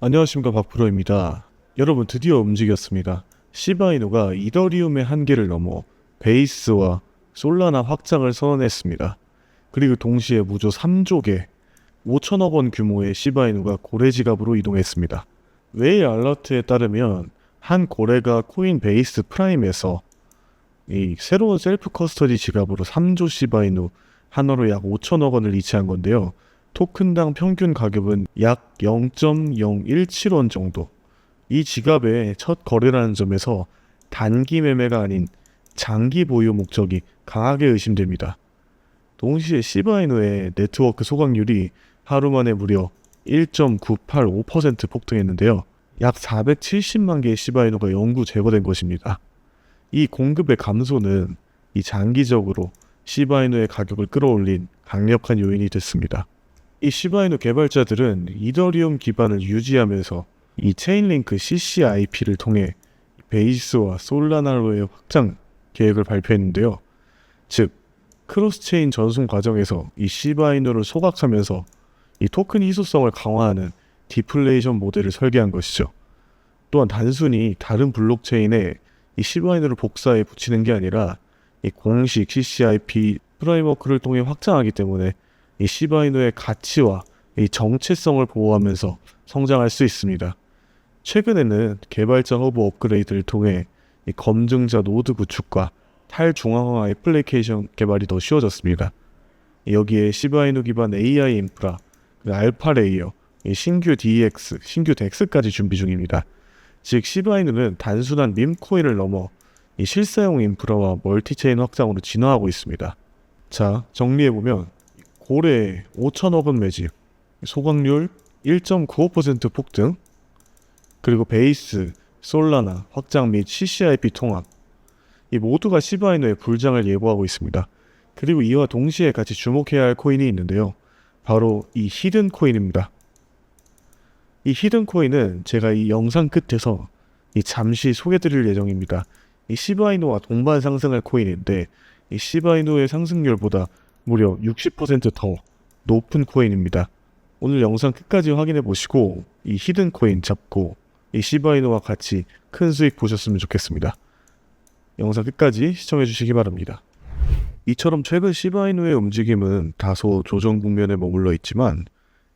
안녕하십니까 박프로입니다. 여러분 드디어 움직였습니다. 시바이누가 이더리움의 한계를 넘어 베이스와 솔라나 확장을 선언했습니다. 그리고 동시에 무조 3조개 5천억 원 규모의 시바이누가 고래 지갑으로 이동했습니다. 웨일 알러트에 따르면 한 고래가 코인 베이스 프라임에서 이 새로운 셀프 커스터디 지갑으로 3조 시바이누 한화로 약 5천억 원을 이체한 건데요. 토큰당 평균 가격은 약 0.017원 정도. 이 지갑의 첫 거래라는 점에서 단기 매매가 아닌 장기 보유 목적이 강하게 의심됩니다. 동시에 시바이누의 네트워크 소각률이 하루 만에 무려 1.985% 폭등했는데요. 약 470만 개의 시바이누가 영구 제거된 것입니다. 이 공급의 감소는 이 장기적으로 시바이누의 가격을 끌어올린 강력한 요인이 됐습니다. 이 시바이누 개발자들은 이더리움 기반을 유지하면서 이 체인링크 CCIP를 통해 베이스와 솔라나로의 확장 계획을 발표했는데요. 즉 크로스체인 전송 과정에서 이 시바이누를 소각하면서 이 토큰 희소성을 강화하는 디플레이션 모델을 설계한 것이죠. 또한 단순히 다른 블록체인에 이 시바이누를 복사해 붙이는 게 아니라 이 공식 CCIP 프레임워크를 통해 확장하기 때문에 이 시바이누의 가치와 이 정체성을 보호하면서 성장할 수 있습니다. 최근에는 개발자 허브 업그레이드를 통해 이 검증자 노드 구축과 탈중앙화 애플리케이션 개발이 더 쉬워졌습니다. 여기에 시바이누 기반 AI 인프라, 알파 레이어, 이 신규 DX, 신규 덱스까지 준비 중입니다. 즉 시바이누는 단순한 밈 코인을 넘어 이 실사용 인프라와 멀티체인 확장으로 진화하고 있습니다. 자, 정리해보면 고래 5천억 원 매집, 소각률 1.95% 폭등, 그리고 베이스, 솔라나 확장 및 CCIP 통합, 이 모두가 시바이누의 불장을 예고하고 있습니다. 그리고 이와 동시에 같이 주목해야 할 코인이 있는데요. 바로 이 히든 코인입니다. 이 히든 코인은 제가 이 영상 끝에서 이 잠시 소개드릴 예정입니다. 이 시바이누와 동반 상승할 코인인데 이 시바이누의 상승률보다 무려 60%더 높은 코인입니다. 오늘 영상 끝까지 확인해 보시고 이 히든 코인 잡고 이 시바이누와 같이 큰 수익 보셨으면 좋겠습니다. 영상 끝까지 시청해 주시기 바랍니다. 이처럼 최근 시바이누의 움직임은 다소 조정 국면에 머물러 있지만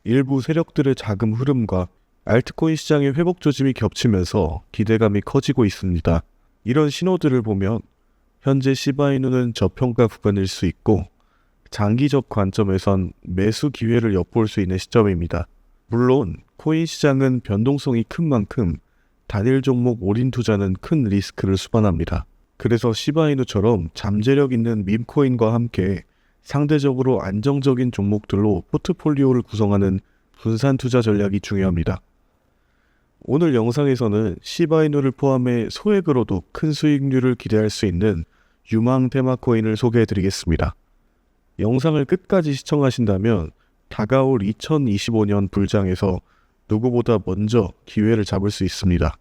일부 세력들의 자금 흐름과 알트코인 시장의 회복 조짐이 겹치면서 기대감이 커지고 있습니다. 이런 신호들을 보면 현재 시바이누는 저평가 구간일 수 있고 장기적 관점에선 매수 기회를 엿볼 수 있는 시점입니다. 물론 코인 시장은 변동성이 큰 만큼 단일 종목 올인 투자는 큰 리스크를 수반합니다. 그래서 시바이누처럼 잠재력 있는 밈코인과 함께 상대적으로 안정적인 종목들로 포트폴리오를 구성하는 분산 투자 전략이 중요합니다. 오늘 영상에서는 시바이누를 포함해 소액으로도 큰 수익률을 기대할 수 있는 유망 테마 코인을 소개해 드리겠습니다. 영상을 끝까지 시청하신다면 다가올 2025년 불장에서 누구보다 먼저 기회를 잡을 수 있습니다.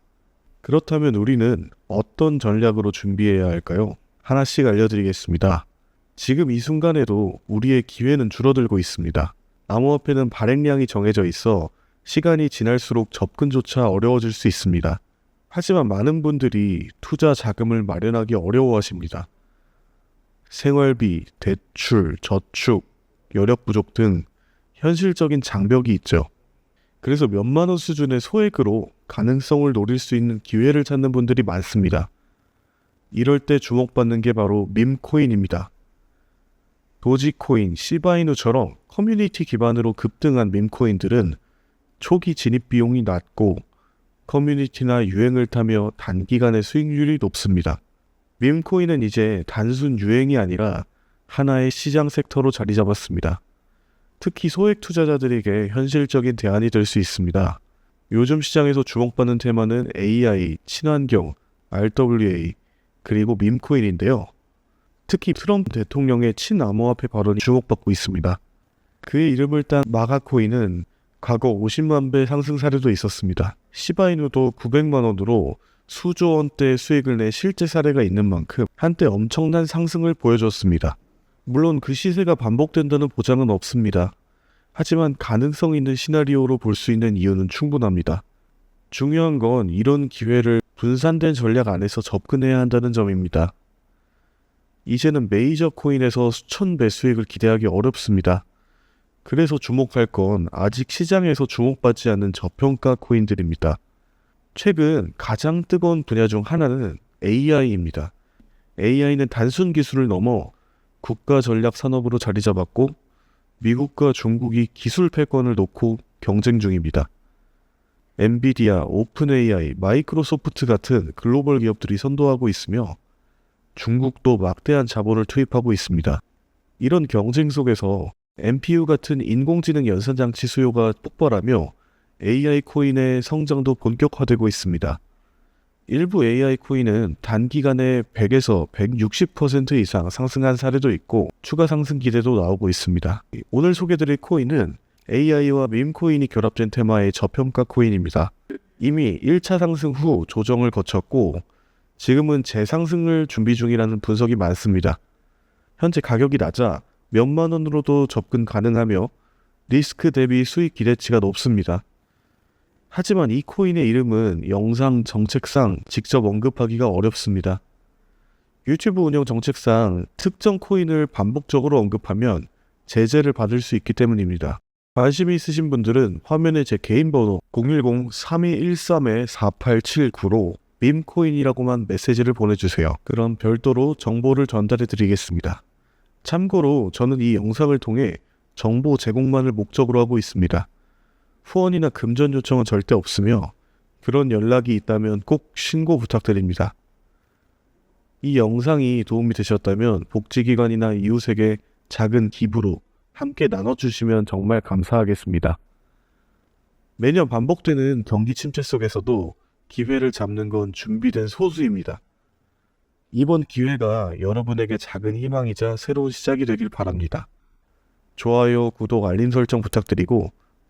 그렇다면 우리는 어떤 전략으로 준비해야 할까요? 하나씩 알려드리겠습니다. 지금 이 순간에도 우리의 기회는 줄어들고 있습니다. 암호화폐는 발행량이 정해져 있어 시간이 지날수록 접근조차 어려워질 수 있습니다. 하지만 많은 분들이 투자 자금을 마련하기 어려워하십니다. 생활비, 대출, 저축, 여력 부족 등 현실적인 장벽이 있죠. 그래서 몇만 원 수준의 소액으로 가능성을 노릴 수 있는 기회를 찾는 분들이 많습니다. 이럴 때 주목받는 게 바로 밈코인입니다. 도지코인, 시바이누처럼 커뮤니티 기반으로 급등한 밈코인들은 초기 진입 비용이 낮고 커뮤니티나 유행을 타며 단기간의 수익률이 높습니다. 밈코인은 이제 단순 유행이 아니라 하나의 시장 섹터로 자리 잡았습니다. 특히 소액 투자자들에게 현실적인 대안이 될 수 있습니다. 요즘 시장에서 주목받는 테마는 AI, 친환경, RWA, 그리고 밈코인인데요. 특히 트럼프 대통령의 친암호화폐 발언이 주목받고 있습니다. 그의 이름을 딴 마가코인은 과거 50만 배 상승 사례도 있었습니다. 시바이누도 900만 원으로 수조 원대 수익을 내 실제 사례가 있는 만큼 한때 엄청난 상승을 보여줬습니다. 물론 그 시세가 반복된다는 보장은 없습니다. 하지만 가능성 있는 시나리오로 볼 수 있는 이유는 충분합니다. 중요한 건 이런 기회를 분산된 전략 안에서 접근해야 한다는 점입니다. 이제는 메이저 코인에서 수천 배 수익을 기대하기 어렵습니다. 그래서 주목할 건 아직 시장에서 주목받지 않는 저평가 코인들입니다. 최근 가장 뜨거운 분야 중 하나는 AI입니다. AI는 단순 기술을 넘어 국가 전략 산업으로 자리 잡았고 미국과 중국이 기술 패권을 놓고 경쟁 중입니다. 엔비디아, 오픈AI, 마이크로소프트 같은 글로벌 기업들이 선도하고 있으며 중국도 막대한 자본을 투입하고 있습니다. 이런 경쟁 속에서 NPU 같은 인공지능 연산장치 수요가 폭발하며 AI 코인의 성장도 본격화되고 있습니다. 일부 AI 코인은 단기간에 100에서 160% 이상 상승한 사례도 있고 추가 상승 기대도 나오고 있습니다. 오늘 소개드릴 코인은 AI와 밈 코인이 결합된 테마의 저평가 코인입니다. 이미 1차 상승 후 조정을 거쳤고 지금은 재상승을 준비 중이라는 분석이 많습니다. 현재 가격이 낮아 몇만 원으로도 접근 가능하며 리스크 대비 수익 기대치가 높습니다. 하지만 이 코인의 이름은 영상 정책상 직접 언급하기가 어렵습니다. 유튜브 운영 정책상 특정 코인을 반복적으로 언급하면 제재를 받을 수 있기 때문입니다. 관심이 있으신 분들은 화면에 제 개인 번호 010-3213-4879로 밈코인이라고만 메시지를 보내주세요. 그럼 별도로 정보를 전달해 드리겠습니다. 참고로 저는 이 영상을 통해 정보 제공만을 목적으로 하고 있습니다. 후원이나 금전 요청은 절대 없으며 그런 연락이 있다면 꼭 신고 부탁드립니다. 이 영상이 도움이 되셨다면 복지기관이나 이웃에게 작은 기부로 함께 나눠주시면 정말 감사하겠습니다. 매년 반복되는 경기 침체 속에서도 기회를 잡는 건 준비된 소수입니다. 이번 기회가 여러분에게 작은 희망이자 새로운 시작이 되길 바랍니다. 좋아요, 구독, 알림 설정 부탁드리고